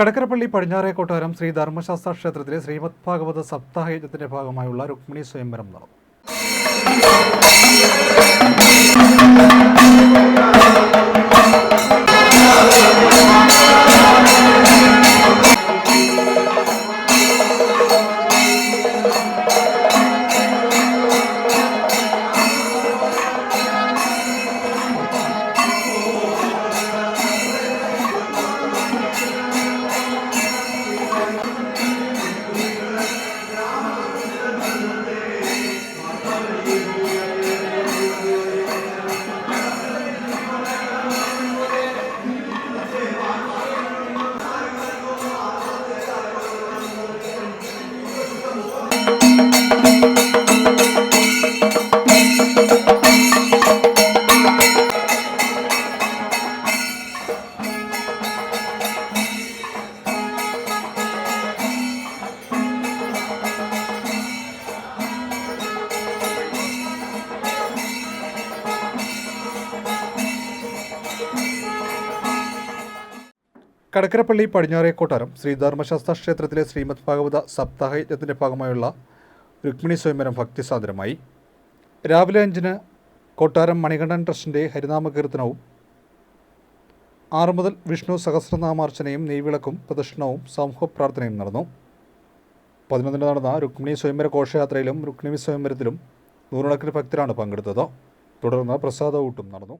കടക്കരപ്പള്ളി പടിഞ്ഞാറേ കൊട്ടാരം ശ്രീ ധർമ്മശാസ്ത്ര ക്ഷേത്രത്തിലെ ശ്രീമദ് ഭാഗവത സപ്താഹയജ്ഞത്തിന്റെ ഭാഗമായുള്ള രുക്മിണി സ്വയംവരം നടന്നു. കടക്കരപ്പള്ളി പടിഞ്ഞാറേ കൊട്ടാരം ശ്രീ ധർമ്മശാസ്ത്ര ക്ഷേത്രത്തിലെ ശ്രീമദ് ഭാഗവത സപ്താഹ യജ്ഞത്തിന്റെ ഭാഗമായുള്ള രുക്മിണി സ്വയംവരം ഭക്തിസാന്ദ്രമായി രാവിലെ അഞ്ചിന് കൊട്ടാരം മണികണ്ഠൻ ട്രസ്റ്റിന്റെ ഹരിനാമ കീർത്തനവും ആറ് മുതൽ വിഷ്ണു സഹസ്രനാമാർച്ചനയും നെയ്വിളക്കും പ്രദക്ഷിണവും സമൂഹ പ്രാർത്ഥനയും നടന്നു. പതിനൊന്നിന് നടന്ന രുക്മിണി സ്വയംവര ഘോഷയാത്രയിലും രുക്മിണി സ്വയംവരത്തിലും നൂറുകണക്കിന് ഭക്തരാണ് പങ്കെടുത്തത്. തുടർന്ന് പ്രസാദ ഊട്ടും നടന്നു.